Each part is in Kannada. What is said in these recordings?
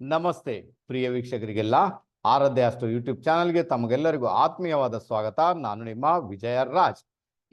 ನಮಸ್ತೆ ಪ್ರಿಯ ವೀಕ್ಷಕರಿಗೆಲ್ಲ. ಆರಾಧ್ಯ ಅಷ್ಟು ಯೂಟ್ಯೂಬ್ ಚಾನಲ್ಗೆ ತಮಗೆಲ್ಲರಿಗೂ ಆತ್ಮೀಯವಾದ ಸ್ವಾಗತ. ನಾನು ನಿಮ್ಮ ವಿಜಯ ರಾಜ್.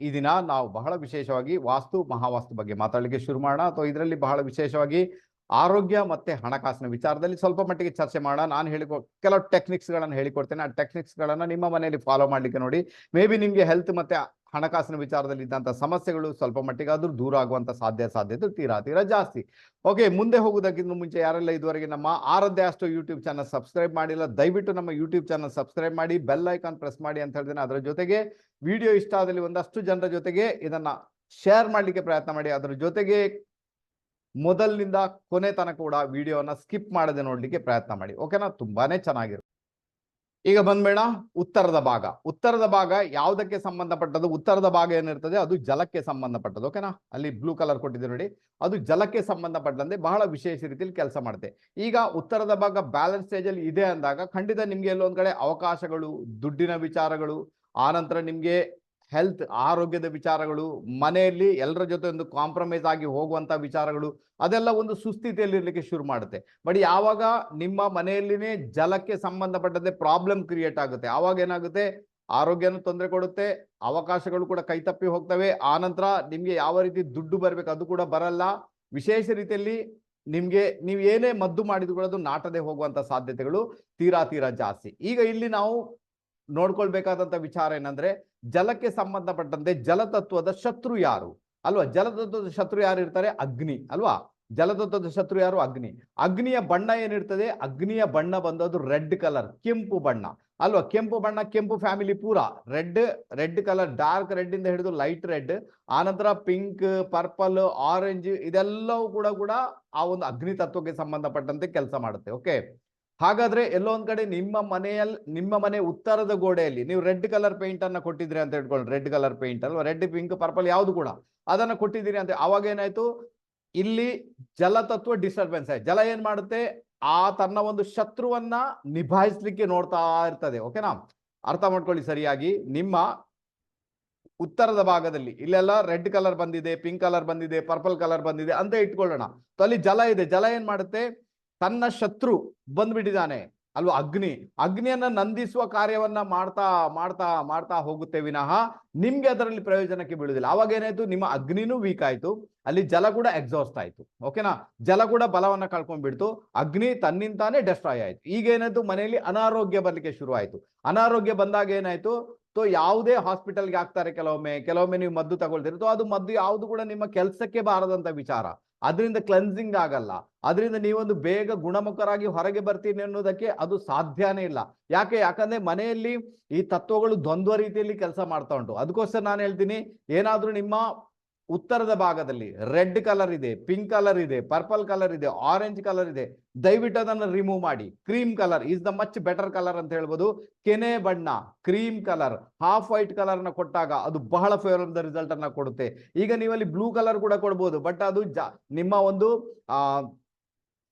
ಈ ದಿನ ನಾವು ಬಹಳ ವಿಶೇಷವಾಗಿ ವಾಸ್ತು, ಮಹಾವಾಸ್ತು ಬಗ್ಗೆ ಮಾತಾಡಲಿಕ್ಕೆ ಶುರು ಮಾಡೋಣ. ಅಥವಾ ಇದರಲ್ಲಿ ಬಹಳ ವಿಶೇಷವಾಗಿ ಆರೋಗ್ಯ ಮತ್ತೆ ಹಣಕಾಸಿನ ವಿಚಾರದಲ್ಲಿ ಸ್ವಲ್ಪ ಮಟ್ಟಿಗೆ ಚರ್ಚೆ ಮಾಡೋಣ. ನಾನು ಹೇಳಿ ಕೆಲವು ಟೆಕ್ನಿಕ್ಸ್ ಗಳನ್ನ ಹೇಳಿಕೊಡ್ತೇನೆ. ಆ ಟೆಕ್ನಿಕ್ಸ್ ಗಳನ್ನ ನಿಮ್ಮ ಮನೆಯಲ್ಲಿ ಫಾಲೋ ಮಾಡ್ಲಿಕ್ಕೆ ನೋಡಿ. ಮೇ ಬಿ ನಿಮ್ಗೆ ಹೆಲ್ತ್ ಮತ್ತೆ ಹಣಕಾಸಿನ ವಿಚಾರದಲ್ಲಿ ಇದ್ದಂತ ಸಮಸ್ಯೆಗಳು ಸ್ವಲ್ಪ ಮಟ್ಟಿಗಾದರೂ ದೂರ ಆಗುವಂತ ಸಾಧ್ಯ ಸಾಧ್ಯತೆ ತೀರಾ ತೀರಾ ಜಾಸ್ತಿ. ಓಕೆ ಮುಂದೆ ಹೋಗುವುದಕ್ಕಿಂತ ಮುಂಚೆ ಯಾರೆಲ್ಲ ಇದುವರೆಗೆ ನಮ್ಮ ಆರಾಧ್ಯ ಅಷ್ಟು ಯೂಟ್ಯೂಬ್ ಚಾನಲ್ ಸಬ್ಸ್ಕ್ರೈಬ್ ಮಾಡಿಲ್ಲ, ದಯವಿಟ್ಟು ನಮ್ಮ ಯೂಟ್ಯೂಬ್ ಚಾನಲ್ ಸಬ್ಸ್ಕ್ರೈಬ್ ಮಾಡಿ ಬೆಲ್ ಐಕಾನ್ ಪ್ರೆಸ್ ಮಾಡಿ ಅಂತ ಹೇಳ್ತೇನೆ ಅದರ ಜೊತೆಗೆ ವಿಡಿಯೋ ಇಷ್ಟ ಆದಲ್ಲಿ ಒಂದಷ್ಟು ಜನರ ಜೊತೆಗೆ ಇದನ್ನ ಶೇರ್ ಮಾಡಲಿಕ್ಕೆ ಪ್ರಯತ್ನ ಮಾಡಿ. ಅದರ ಜೊತೆಗೆ ಮೊದಲಿನಿಂದ ಕೊನೆ ತನಕ ಕೂಡ ವಿಡಿಯೋನ ಸ್ಕಿಪ್ ಮಾಡದೆ ನೋಡಲಿಕ್ಕೆ ಪ್ರಯತ್ನ ಮಾಡಿ. ಓಕೆನಾ ತುಂಬಾನೇ ಚೆನ್ನಾಗಿರುತ್ತೆ. ಈಗ ಬಂದ್ಬೇಡ ಉತ್ತರದ ಭಾಗ. ಉತ್ತರದ ಭಾಗ ಯಾವುದಕ್ಕೆ ಸಂಬಂಧಪಟ್ಟದ್ದು? ಉತ್ತರದ ಭಾಗ ಏನಿರ್ತದೆ? ಅದು ಜಲಕ್ಕೆ ಸಂಬಂಧಪಟ್ಟದ್ದು. ಓಕೆನಾ ಅಲ್ಲಿ ಬ್ಲೂ ಕಲರ್ ಕೊಟ್ಟಿದ್ದೀವಿ ನೋಡಿ. ಅದು ಜಲಕ್ಕೆ ಸಂಬಂಧಪಟ್ಟಂತೆ ಬಹಳ ವಿಶೇಷ ರೀತಿಯಲ್ಲಿ ಕೆಲಸ ಮಾಡುತ್ತೆ ಈಗ ಉತ್ತರದ ಭಾಗ ಬ್ಯಾಲೆನ್ಸ್ ಸ್ಟೇಜ್ ಅಲ್ಲಿ ಇದೆ ಅಂದಾಗ ಖಂಡಿತ ನಿಮ್ಗೆ ಎಲ್ಲೊಂದ್ ಕಡೆ ಅವಕಾಶಗಳು, ದುಡ್ಡಿನ ವಿಚಾರಗಳು, ಆನಂತರ ನಿಮ್ಗೆ ಹೆಲ್ತ್ ಆರೋಗ್ಯದ ವಿಚಾರಗಳು, ಮನೆಯಲ್ಲಿ ಎಲ್ಲರ ಜೊತೆ ಒಂದು ಕಾಂಪ್ರಮೈಸ್ ಆಗಿ ಹೋಗುವಂತ ವಿಚಾರಗಳು, ಅದೆಲ್ಲ ಒಂದು ಸುಸ್ಥಿತಿಯಲ್ಲಿ ಇರ್ಲಿಕ್ಕೆ ಶುರು ಮಾಡುತ್ತೆ. ಬಟ್ ಯಾವಾಗ ನಿಮ್ಮ ಮನೆಯಲ್ಲಿನೇ ಜಲಕ್ಕೆ ಸಂಬಂಧಪಟ್ಟಂತೆ ಪ್ರಾಬ್ಲಮ್ ಕ್ರಿಯೇಟ್ ಆಗುತ್ತೆ. ಆವಾಗ ಏನಾಗುತ್ತೆ? ಆರೋಗ್ಯನೂ ತೊಂದರೆ ಕೊಡುತ್ತೆ, ಅವಕಾಶಗಳು ಕೂಡ ಕೈತಪ್ಪಿ ಹೋಗ್ತವೆ. ಆನಂತರ ನಿಮಗೆ ಯಾವ ರೀತಿ ದುಡ್ಡು ಬರಬೇಕು ಅದು ಕೂಡ ಬರಲ್ಲ. ವಿಶೇಷ ರೀತಿಯಲ್ಲಿ ನಿಮಗೆ ನೀವು ಏನೇ ಮದ್ದು ಮಾಡಿದ್ರು ಕೂಡ ಅದು ನಾಟದೆ ಹೋಗುವಂತ ಸಾಧ್ಯತೆಗಳು ತೀರಾ ತೀರಾ ಜಾಸ್ತಿ. ಈಗ ಇಲ್ಲಿ ನಾವು ನೋಡ್ಕೊಳ್ಬೇಕಾದಂಥ ವಿಚಾರ ಏನಂದ್ರೆ ಜಲಕ್ಕೆ ಸಂಬಂಧಪಟ್ಟಂತೆ ಜಲತತ್ವದ ಶತ್ರು ಯಾರು? ಅಲ್ವಾ? ಜಲತತ್ವದ ಶತ್ರು ಯಾರು ಇರ್ತಾರೆ? ಅಗ್ನಿ. ಅಲ್ವಾ? ಜಲತತ್ವದ ಶತ್ರು ಯಾರು? ಅಗ್ನಿ. ಅಗ್ನಿಯ ಬಣ್ಣ ಏನಿರ್ತದೆ? ಅಗ್ನಿಯ ಬಣ್ಣ ಬಂದದ್ದು ರೆಡ್ ಕಲರ್, ಕೆಂಪು ಬಣ್ಣ. ಅಲ್ವಾ? ಕೆಂಪು ಬಣ್ಣ, ಕೆಂಪು ಫ್ಯಾಮಿಲಿ ಪೂರ. Red red colour, dark red ಇಂದ ಹಿಡಿದು ಲೈಟ್ ರೆಡ್. ಆನಂತರ ಪಿಂಕ್, ಪರ್ಪಲ್, ಆರೆಂಜ್ ಇದೆಲ್ಲವೂ ಕೂಡ ಕೂಡ ಆ ಒಂದು ಅಗ್ನಿ ತತ್ವಕ್ಕೆ ಸಂಬಂಧಪಟ್ಟಂತೆ ಕೆಲಸ ಮಾಡುತ್ತೆ. ಓಕೆ? ಹಾಗಾದ್ರೆ ಎಲ್ಲೋ ಒಂದ್ ಕಡೆ ನಿಮ್ಮ ಮನೆಯಲ್ಲಿ ನಿಮ್ಮ ಮನೆ ಉತ್ತರದ ಗೋಡೆಯಲ್ಲಿ, ನೀವು ರೆಡ್ ಕಲರ್ ಪೇಂಟ್ ಅನ್ನ ಕೊಟ್ಟಿದ್ರಿ ಅಂತ ಹೇಳ್ಕೊಳ್ಳಿ, ರೆಡ್ ಕಲರ್ ಪೇಂಟ್ ಅಲ್ವಾ, ರೆಡ್, ಪಿಂಕ್, ಪರ್ಪಲ್ ಯಾವ್ದು ಕೂಡ, ಅದನ್ನ ಕೊಟ್ಟಿದ್ದೀರಿ ಅಂತ ಅವಾಗ ಏನಾಯ್ತು? ಇಲ್ಲಿ ಜಲತತ್ವ ಡಿಸ್ಟರ್ಬೆನ್ಸ್ ಆಯ್ತು, ಜಲ ಏನ್ ಮಾಡುತ್ತೆ? ಆ ತನ್ನ ಒಂದು ಶತ್ರುವನ್ನ ನಿಭಾಯಿಸ್ಲಿಕ್ಕೆ ನೋಡ್ತಾ ಇರ್ತದೆ ಓಕೆನಾ ಅರ್ಥ ಮಾಡ್ಕೊಳ್ಳಿ ಸರಿಯಾಗಿ, ನಿಮ್ಮ ಉತ್ತರದ ಭಾಗದಲ್ಲಿ, ಇಲ್ಲೆಲ್ಲ ರೆಡ್ ಕಲರ್ ಬಂದಿದೆ, ಪಿಂಕ್ ಕಲರ್ ಬಂದಿದೆ, ಪರ್ಪಲ್ ಕಲರ್ ಬಂದಿದೆ ಅಂತ ಇಟ್ಕೊಳ್ಳೋಣ ಅಲ್ಲಿ ಜಲ ಇದೆ, ಜಲ ಏನ್ ಮಾಡುತ್ತೆ? ತನ್ನ ಶತ್ರು ಬಂದ್ಬಿಟ್ಟಿದ್ದಾನೆ. ಅಲ್ವಾ? ಅಗ್ನಿ. ಅಗ್ನಿಯನ್ನ ನಂದಿಸುವ ಕಾರ್ಯವನ್ನ ಮಾಡ್ತಾ ಮಾಡ್ತಾ ಮಾಡ್ತಾ ಹೋಗುತ್ತೆ ವಿನಃ ನಿಮ್ಗೆ ಅದರಲ್ಲಿ ಪ್ರಯೋಜನಕ್ಕೆ ಬೀಳುದಿಲ್ಲ ಅವಾಗ ಏನಾಯ್ತು? ನಿಮ್ಮ ಅಗ್ನಿನೂ ವೀಕ್ ಆಯ್ತು. ಅಲ್ಲಿ ಜಲ ಕೂಡ ಎಕ್ಸಾಸ್ಟ್ ಆಯ್ತು. ಓಕೆನಾ ಜಲ ಕೂಡ ಬಲವನ್ನ ಕಳ್ಕೊಂಡ್ಬಿಡ್ತು ಅಗ್ನಿ ತನ್ನಿಂದಾನೇ ಡೆಸ್ಟ್ರಾಯ್ ಆಯ್ತು. ಈಗ ಏನಾಯ್ತು? ಮನೆಯಲ್ಲಿ ಅನಾರೋಗ್ಯ ಬರ್ಲಿಕ್ಕೆ ಶುರು ಆಯ್ತು. ಅನಾರೋಗ್ಯ ಬಂದಾಗ ಏನಾಯ್ತು? ಸೊ ಯಾವುದೇ ಹಾಸ್ಪಿಟಲ್ಗೆ ಹಾಕ್ತಾರೆ ಕೆಲವೊಮ್ಮೆ. ಕೆಲವೊಮ್ಮೆ ನೀವು ಮದ್ದು ತಗೊಳ್ತೀರಿ. ಸೊ ಅದು ಮದ್ದು ಯಾವುದು ಕೂಡ ನಿಮ್ಮ ಕೆಲಸಕ್ಕೆ ಬಾರದಂತ ವಿಚಾರ. ಅದರಿಂದ ಕ್ಲೆನ್ಸಿಂಗ್ ಆಗಲ್ಲ. ಅದರಿಂದ ನೀವೊಂದು ಬೇಗ ಗುಣಮುಖರಾಗಿ ಹೊರಗೆ ಬರ್ತೀನಿ ಅನ್ನೋದಕ್ಕೆ ಅದು ಸಾಧ್ಯನೇ ಇಲ್ಲ. ಯಾಕೆ? ಯಾಕಂದ್ರೆ ಮನೆಯಲ್ಲಿ ಈ ತತ್ವಗಳು ದ್ವಂದ್ವ ರೀತಿಯಲ್ಲಿ ಕೆಲಸ ಮಾಡ್ತಾ ಉಂಟು. ಅದಕ್ಕೋಸ್ಕರ ನಾನು ಹೇಳ್ತೀನಿ, ಏನಾದ್ರೂ ನಿಮ್ಮ ಉತ್ತರದ ಭಾಗದಲ್ಲಿ ರೆಡ್ ಕಲರ್ ಇದೆ ಪಿಂಕ್ ಕಲರ್ ಇದೆ ಪರ್ಪಲ್ ಕಲರ್ ಇದೆ ಆರೆಂಜ್ ಕಲರ್ ಇದೆ. ದಯವಿಟ್ಟು ಅದನ್ನು ರಿಮೂವ್ ಮಾಡಿ. Cream colour is the much better colour ಅಂತ ಹೇಳ್ಬೋದು. ಕೆನೆ ಬಣ್ಣ ಕ್ರೀಮ್ ಕಲರ್ ಹಾಫ್ ವೈಟ್ ಕಲರ್ನ ಕೊಟ್ಟಾಗ ಅದು ಬಹಳ ಫೇವರಬಲ್ ರಿಸಲ್ಟ್ ಅನ್ನ ಕೊಡುತ್ತೆ. ಈಗ ನೀವಲ್ಲಿ ಬ್ಲೂ ಕಲರ್ ಕೂಡ ಕೊಡ್ಬೋದು ಬಟ್ ಅದು ನಿಮ್ಮ ಒಂದು